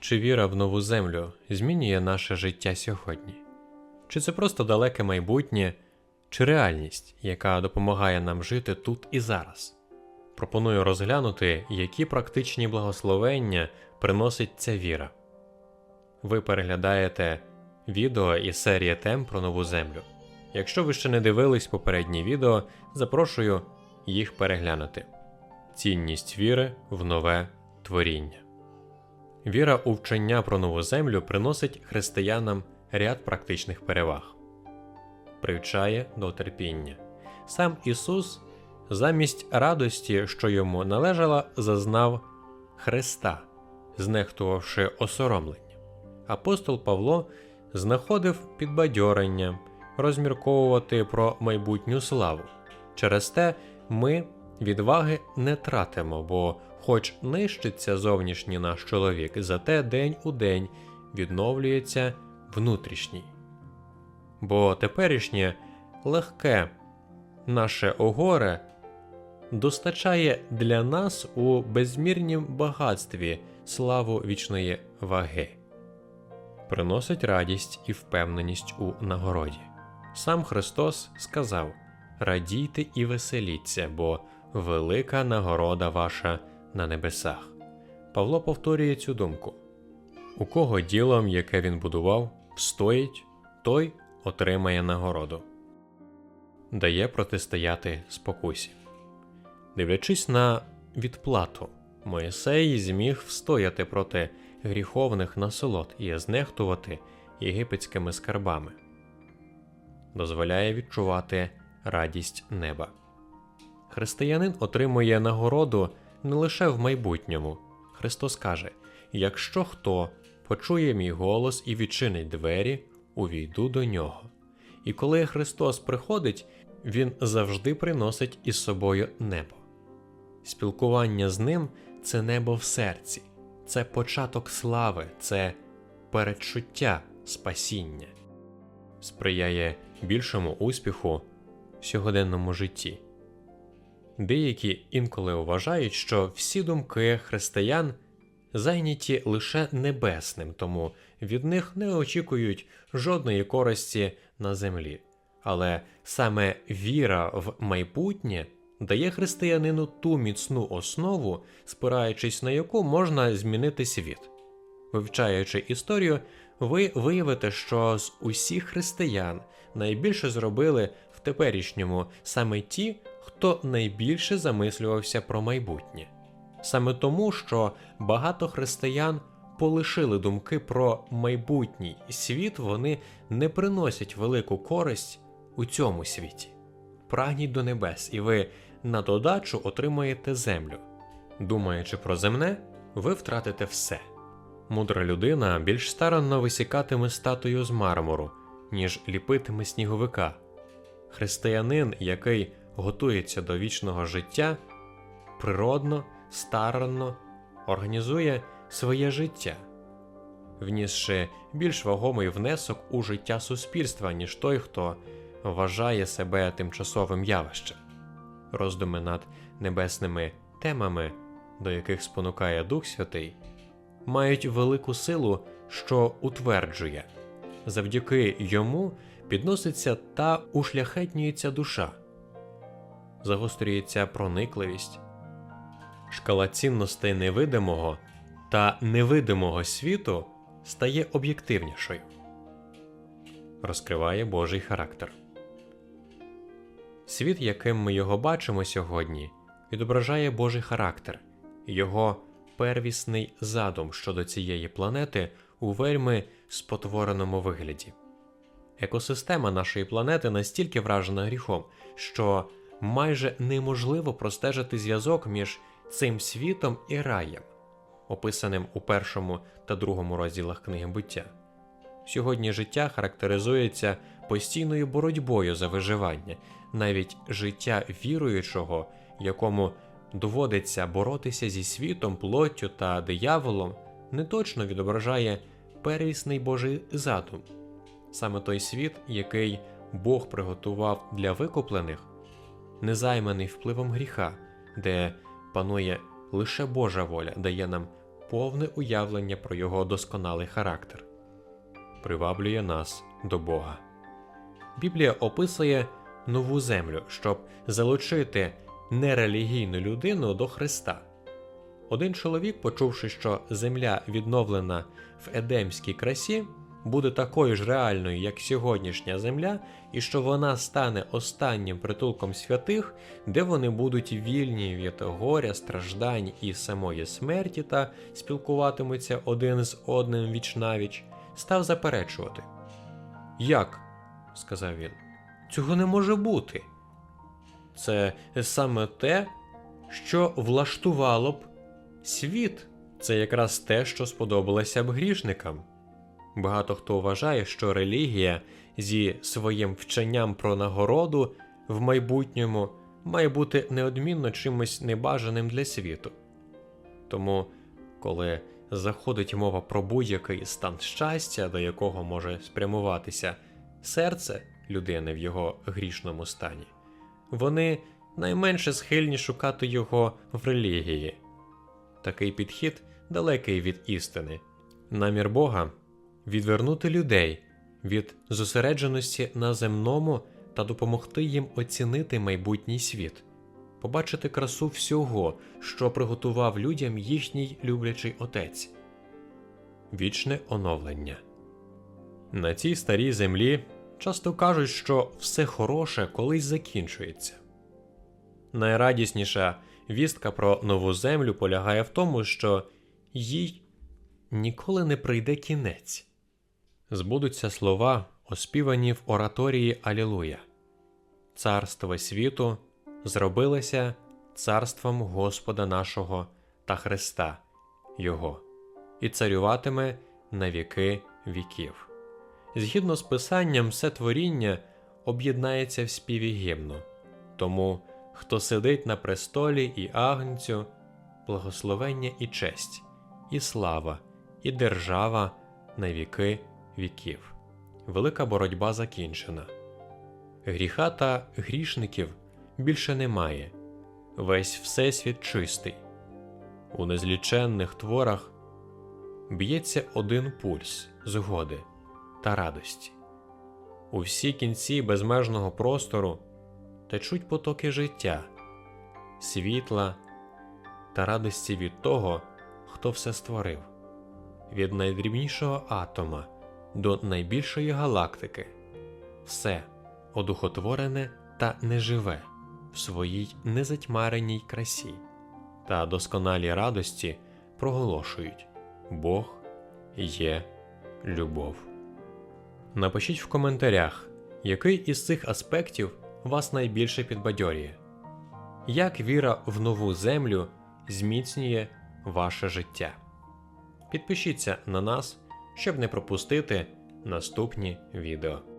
Чи віра в нову землю змінює наше життя сьогодні? Чи це просто далеке майбутнє, чи реальність, яка допомагає нам жити тут і зараз? Пропоную розглянути, які практичні благословення приносить ця віра. Ви переглядаєте відео із серії тем про нову землю. Якщо ви ще не дивились попередні відео, запрошую їх переглянути. Цінність віри в нове творіння. Віра у вчення про нову землю приносить християнам ряд практичних переваг, привчає до терпіння. Сам Ісус, замість радості, що йому належала, зазнав Христа, знехтувавши осоромлення. Апостол Павло знаходив підбадьорення, розмірковувати про майбутню славу. Через те ми відваги не тратимо, бо, хоч нищиться зовнішній наш чоловік, зате день у день відновлюється внутрішній. Бо теперішнє легке наше огоре достачає для нас у безмірнім багатстві славу вічної ваги, приносить радість і впевненість у нагороді. Сам Христос сказав: Радійте і веселіться, бо велика нагорода ваша на небесах. Павло повторює цю думку: у кого ділом, яке він будував, встоїть, той отримає нагороду, дає протистояти спокусі. Дивлячись на відплату, Моїсей зміг встояти проти гріховних насолод і знехтувати єгипетськими скарбами, дозволяє відчувати радість неба. Християнин отримує нагороду не лише в майбутньому. Христос каже: якщо хто почує мій голос і відчинить двері, увійду до нього. І коли Христос приходить, Він завжди приносить із собою небо. Спілкування з ним це небо в серці, це початок слави, це передчуття спасіння, сприяє більшому успіху в сьогоденному житті. Деякі інколи вважають, що всі думки християн зайняті лише небесним, тому від них не очікують жодної користі на землі. Але саме віра в майбутнє дає християнину ту міцну основу, спираючись на яку можна змінити світ. Вивчаючи історію, ви виявите, що з усіх християн найбільше зробили в теперішньому саме ті, хто найбільше замислювався про майбутнє. Саме тому, що багато християн полишили думки про майбутній світ, вони не приносять велику користь у цьому світі. Прагніть до небес, і ви на додачу отримаєте землю. Думаючи про земне, ви втратите все. Мудра людина більш старанно висікатиме статую з мармуру, ніж ліпитиме сніговика. Християнин, який готується до вічного життя, природно, старанно організує своє життя, внісши більш вагомий внесок у життя суспільства, ніж той, хто вважає себе тимчасовим явищем. Роздуми над небесними темами, до яких спонукає Дух Святий, мають велику силу, що утверджує, завдяки йому підноситься та ушляхетнюється душа, загострюється проникливість, шкала цінностей невидимого та невидимого світу стає об'єктивнішою, розкриває Божий характер. Світ, яким ми його бачимо сьогодні, відображає Божий характер, його первісний задум щодо цієї планети у вельми спотвореному вигляді. Екосистема нашої планети настільки вражена гріхом, що майже неможливо простежити зв'язок між цим світом і раєм, описаним у першому та другому розділах книги буття. Сьогодні життя характеризується постійною боротьбою за виживання, навіть життя віруючого, якому доводиться боротися зі світом, плоттю та дияволом, не точно відображає первісний Божий задум. Саме той світ, який Бог приготував для викуплених, незайманий впливом гріха, де панує лише Божа воля, дає нам повне уявлення про його досконалий характер, приваблює нас до Бога. Біблія описує нову землю, щоб залучити нерелігійну людину до Христа. Один чоловік, почувши, що земля відновлена в едемській красі, буде такою ж реальною, як сьогоднішня земля, і що вона стане останнім притулком святих, де вони будуть вільні від горя, страждань і самої смерті та спілкуватимуться один з одним вічнавіч, став заперечувати. Як? сказав він. Цього не може бути. Це саме те, що влаштувало б світ. Це якраз те, що сподобалося б грішникам. Багато хто вважає, що релігія зі своїм вченням про нагороду в майбутньому має бути неодмінно чимось небажаним для світу. Тому, коли заходить мова про будь-який стан щастя, до якого може спрямуватися серце людини в його грішному стані, вони найменше схильні шукати його в релігії. Такий підхід далекий від істини. Намір Бога відвернути людей від зосередженості на земному та допомогти їм оцінити майбутній світ, побачити красу всього, що приготував людям їхній люблячий отець. Вічне оновлення. На цій старій землі часто кажуть, що все хороше колись закінчується. Найрадісніша вістка про нову землю полягає в тому, що їй ніколи не прийде кінець. Збудуться слова, оспівані в ораторії Алілуя. Царство світу зробилося царством Господа нашого та Христа Його, і царюватиме на віки віків. Згідно з писанням, все творіння об'єднається в співі гімну, тому хто сидить на престолі і агнцю, благословення і честь, і слава, і держава на віки віків. Велика боротьба закінчена. Гріха та грішників більше немає. Весь всесвіт чистий. У незліченних творах б'ється один пульс згоди та радості. У всі кінці безмежного простору течуть потоки життя, світла та радості від того, хто все створив, від найдрібнішого атома до найбільшої галактики, все одухотворене та неживе в своїй незатьмареній красі та досконалі радості проголошують Бог є любов. Напишіть в коментарях, який із цих аспектів вас найбільше підбадьорює, як віра в нову землю зміцнює ваше життя. Підпишіться на нас, щоб не пропустити наступні відео.